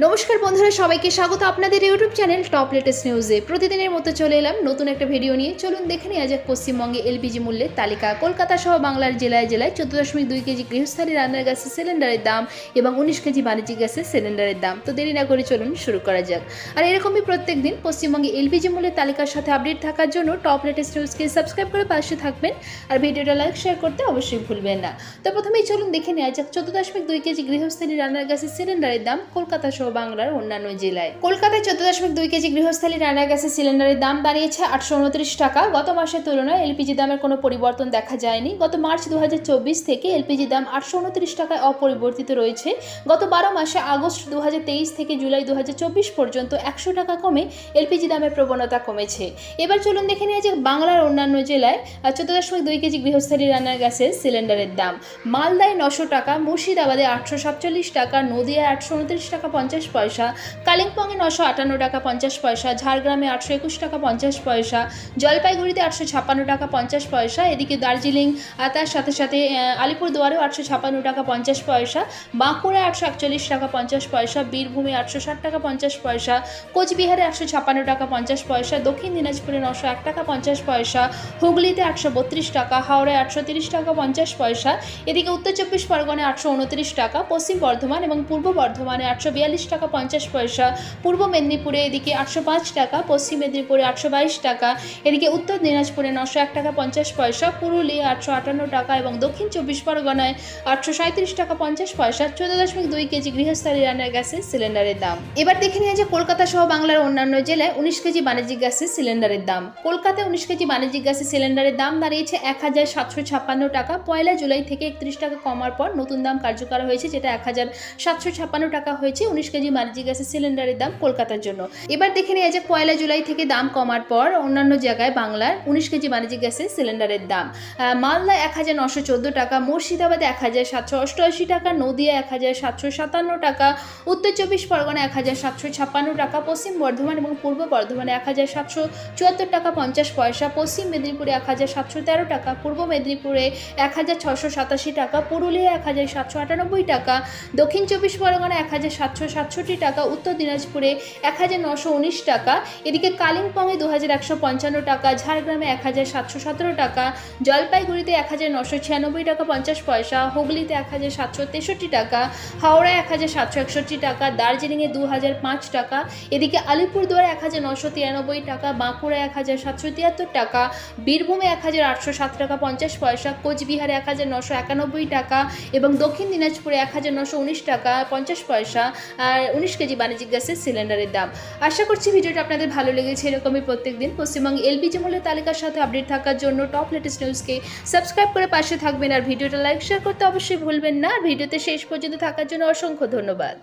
নমস্কার বন্ধুরা, সবাইকে স্বাগত আপনাদের ইউটিউব চ্যানেল টপ লেটেস্ট নিউজে প্রতিদিনের মতো চলে এলাম নতুন একটা ভিডিও নিয়ে। চলুন দেখে নেওয়া যাক পশ্চিমবঙ্গে এলপিজি মূল্যের তালিকা। কলকাতা সহ বাংলার জেলায় জেলায় চোদ্দ দশমিক দুই কেজি গৃহস্থালী রান্নার গ্যাসের সিলিন্ডারের দাম এবং উনিশ কেজি বাণিজ্যিক গ্যাসের সিলিন্ডারের দাম। তো দেরি না করে চলুন শুরু করা যাক। আর এরকমই প্রত্যেক দিন পশ্চিমবঙ্গে এলপিজি মূল্যের তালিকার সাথে আপডেট থাকার জন্য টপ লেটেস্ট নিউজকে সাবস্ক্রাইব করে পাশে থাকবেন। আর ভিডিওটা লাইক, শেয়ার করতে অবশ্যই ভুলবেন না। তো প্রথমেই চলুন দেখে নেওয়া যাক চোদ্দ দশমিক দুই কেজি গৃহস্থালী রান্নার গ্যাসের সিলিন্ডারের দাম কলকাতা সহ বাংলার অন্যান্য জেলায়। কলকাতায় চোদ্দ দশমিক দুই কেজি গৃহস্থালী রান্নার গ্যাসের সিলিন্ডারের দাম দাঁড়িয়েছে আটশো উনত্রিশ টাকা। গত মাসের তুলনায় এলপিজি দামের কোনো পরিবর্তন দেখা যায়নি। গত মার্চ দু হাজার চব্বিশ থেকে এলপিজি দাম আটশো উনত্রিশ টাকায় অপরিবর্তিত রয়েছে। গত বারো মাসে আগস্ট দুহাজার তেইশ থেকে জুলাই দু হাজার চব্বিশ পর্যন্ত একশো টাকা কমে এলপিজি দামের প্রবণতা কমেছে। এবার চলুন দেখে নিয়ে যে বাংলার অন্যান্য জেলায় চোদ্দ দশমিক দুই কেজি গৃহস্থালী রান্নার গ্যাসের সিলিন্ডারের দাম। মালদায় নশো টাকা, মুর্শিদাবাদে আটশো সাতচল্লিশ টাকা, নদিয়ায় আটশো উনত্রিশ টাকা পঞ্চাশ পয়সা। কালিম্পংয়ে নশো আটান্ন টাকা পঞ্চাশ পয়সা, ঝাড়গ্রামে আটশো একুশ টাকা পঞ্চাশ পয়সা, জলপাইগুড়িতে আটশো ছাপ্পান্ন টাকা পঞ্চাশ পয়সা, এদিকে দার্জিলিং তার সাথে সাথে আলিপুরদুয়ারেও আটশো ছাপ্পান্ন টাকা পঞ্চাশ পয়সা, বাঁকুড়ায় আটশো একচল্লিশ টাকা পঞ্চাশ পয়সা, বীরভূমে আটশো ষাট টাকা পঞ্চাশ পয়সা, কোচবিহারে একশো ছাপ্পান্ন টাকা পঞ্চাশ পয়সা, দক্ষিণ দিনাজপুরে নশো এক টাকা পঞ্চাশ পয়সা, হুগলিতে আটশো বত্রিশ টাকা, হাওড়ায় আটশো তিরিশ টাকা পঞ্চাশ পয়সা, এদিকে উত্তর চব্বিশ পরগনায় আটশো উনত্রিশ টাকা, পশ্চিম বর্ধমান এবং পূর্ব বর্ধমানে আটশো বিয়াল্লিশ টাকা পঞ্চাশ পয়সা। পূর্ব মেদিনীপুরে এদিকে আটশো পাঁচ টাকা, পশ্চিম মেদিনীপুরে আটশো বাইশ টাকা, এদিকে উত্তর দিনাজপুরে নশো এক টাকা পঞ্চাশ পয়সা, পুরুলিয়া আটশো আটান্ন টাকা এবং দক্ষিণ চব্বিশ পরগনায় আটশো সাঁত্রিশ টাকা পঞ্চাশ পয়সা, চোদ্দ দশমিক দুই কেজি গৃহস্থালী রান্নার গ্যাসের সিলিন্ডারের দাম। এবার দেখে নিয়ে যে কলকাতা সহ বাংলার অন্যান্য জেলায় উনিশ কেজি বাণিজ্যিক গ্যাসের সিলিন্ডারের দাম। কলকাতায় উনিশ কেজি বাণিজ্যিক গ্যাসের সিলিন্ডারের দাম দাঁড়িয়েছে এক হাজার সাতশো ছাপ্পান্ন টাকা। পয়লা জুলাই থেকে একত্রিশ টাকা কমার পর নতুন দাম কার্যকর হয়েছে, যেটা এক হাজার সাতশো ছাপ্পান্ন টাকা হয়েছে, উনিশ কেজি বাণিজ্যিক গ্যাসের সিলিন্ডারের দাম কলকাতার জন্য। এবার দেখে নিয়ে যে পয়লা জুলাই থেকে দাম কমার পর অন্যান্য জায়গায় বাংলার উনিশ কেজি বাণিজ্যিক গ্যাসের সিলিন্ডারের দাম। মালদা এক হাজার নশো চোদ্দ টাকা, মুর্শিদাবাদে এক হাজার সাতশো অষ্টআশি টাকা, নদিয়া এক হাজার সাতশো সাতান্ন টাকা, উত্তর চব্বিশ পরগনা এক হাজার সাতশো ছাপ্পান্ন টাকা, পশ্চিম বর্ধমান এবং পূর্ব বর্ধমানে এক হাজার সাতশো চুয়াত্তর টাকা, পঞ্চাশ পয়সা, পশ্চিম মেদিনীপুরে এক হাজার সাতশো তেরো টাকা, পূর্ব মেদিনীপুরে এক হাজার ছশো সাতাশি টাকা, পুরুলিয়া এক হাজার সাতশো আটানব্বই টাকা, দক্ষিণ চব্বিশ পরগনা এক হাজার সাতশো সাতষট্টি টাকা উত্তর দিনাজপুরে এক হাজার নশো উনিশ টাকা এদিকে কালিম্পংয়ে দু হাজার একশো পঞ্চান্ন টাকা ঝাড়গ্রামে এক হাজার সাতশো সতেরো টাকা জলপাইগুড়িতে এক হাজার নশো ছিয়ানব্বই টাকা পঞ্চাশ পয়সা হুগলিতে এক হাজার সাতশো তেষট্টি টাকা হাওড়ায় এক হাজার সাতশো একষট্টি টাকা দার্জিলিংয়ে দু হাজার পাঁচ টাকা এদিকে আলিপুরদুয়ারে এক হাজার নশো তিরানব্বই টাকা বাঁকুড়ায় এক হাজার সাতশো তিয়াত্তর টাকা বীরভূমে এক হাজার আটশো সাত টাকা পঞ্চাশ পয়সা কোচবিহারে এক হাজার নশো একানব্বই টাকা এবং দক্ষিণ দিনাজপুরে এক হাজার নশো উনিশ টাকা পঞ্চাশ পয়সা আর উনিশ কেজি বাণিজ্যিক গ্যাসের সিলিন্ডারের দাম। আশা করছি ভিডিওটা আপনাদের ভালো লেগেছে, এরকমই প্রত্যেক দিন পশ্চিমবঙ্গে এলপিজি মূল্যের তালিকার সাথে আপডেট থাকার জন্য টপ লেটেস্ট নিউজকে সাবস্ক্রাইব করে পাশে থাকবেন। আর ভিডিওটা লাইক, শেয়ার করতে অবশ্যই ভুলবেন না। ভিডিওতে শেষ পর্যন্ত থাকার জন্য অসংখ্য ধন্যবাদ।